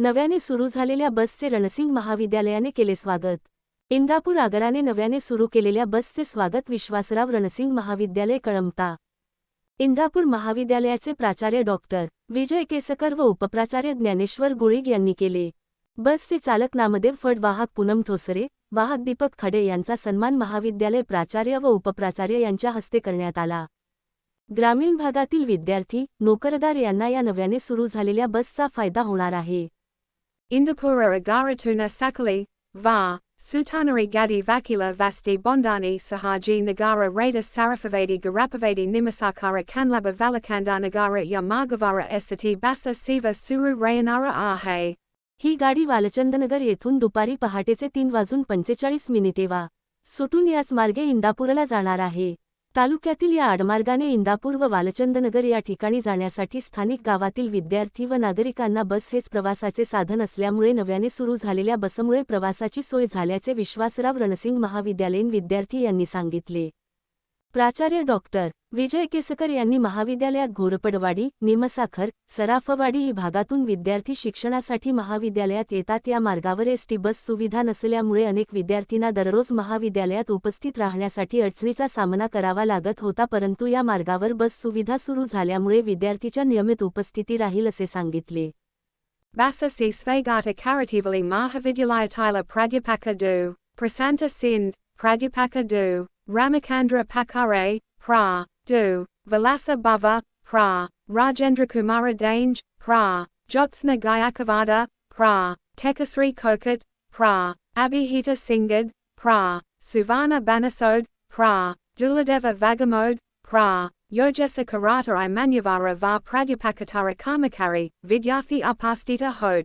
नव्याने सुरू झालेल्या बसचे रणसिंग महाविद्यालयाने केले स्वागत. इंदापूर आगाराने नव्याने सुरू केलेल्या बसचे स्वागत विश्वासराव रणसिंग महाविद्यालय कळमता इंदापूर महाविद्यालयाचे प्राचार्य डॉक्टर विजय केसकर व उपप्राचार्य ज्ञानेश्वर गुळीग यांनी केले. बसचे चालक नामदेव फड वाहक पूनम ठोसरे वाहक दीपक खडे यांचा सन्मान महाविद्यालय प्राचार्य व उपप्राचार्य यांच्या हस्ते करण्यात आला. ग्रामीण भागातील विद्यार्थी नोकरदार यांना या नव्याने सुरू झालेल्या बसचा फायदा होणार आहे. Indapura Agaratuna Sakali, Va, Sutanari Gadi Vakila Vasti Bondani Sahaji Nagara Rada Sarafavadi Garapavadi Nimasakara Kanlaba Valakanda Nagara Yamagavara Esati Basa Siva Suru Rayanara Ahe. ही गाडी वालचंदनगर येथून दुपारी पहाटेचे तीन वाजून पंचेचाळीस मिनिटे वा सुटून याच मार्गे इंदापूरला जाणार आहे तालुक्यातील या आडमार्गाने इंदापूर व वालचंदनगर या ठिकाणी जाण्यासाठी स्थानिक गावातील विद्यार्थी व नागरिकांना बस हेच प्रवासाचे साधन असल्यामुळे नव्याने सुरू झालेल्या बसमुळे प्रवासाची सोय झाल्याचे विश्वासराव रणसिंग महाविद्यालयीन विद्यार्थी यांनी सांगितले. प्राचार्य डॉक्टर विजय केसकर यांनी महाविद्यालयात घोरपडवाडी निमसाखर सराफवाडी ही भागातून विद्यार्थी शिक्षणासाठी महाविद्यालयात येतात. या मार्गावर एसटी बस सुविधा नसल्यामुळे अनेक विद्यार्थ्यांना दररोज महाविद्यालयात उपस्थित राहण्यासाठी अडचणीचा सामना करावा लागत होता परंतु या मार्गावर बस सुविधा सुरू झाल्यामुळे विद्यार्थीच्या नियमित उपस्थिती राहील असे सांगितले. Basa si Svagata Karativali Pradyapaka Du, Prasanta Sindh, Pradyapaka Du, Ramakandra Pakare, Pra, Du, Vilasa Bhava, Pra, Rajendra Kumara Dange, Pra, Jyotsna Gayakavada, Pra, Tekasri Kokot, Pra, Abhihita Singad, Pra, Suvana Banasode, Pra, Duladeva Vagamode, Pra, Yojesa Karata Imanyavara Va Pradyapakatara Kamakari, Vidyathi Upastita Hot.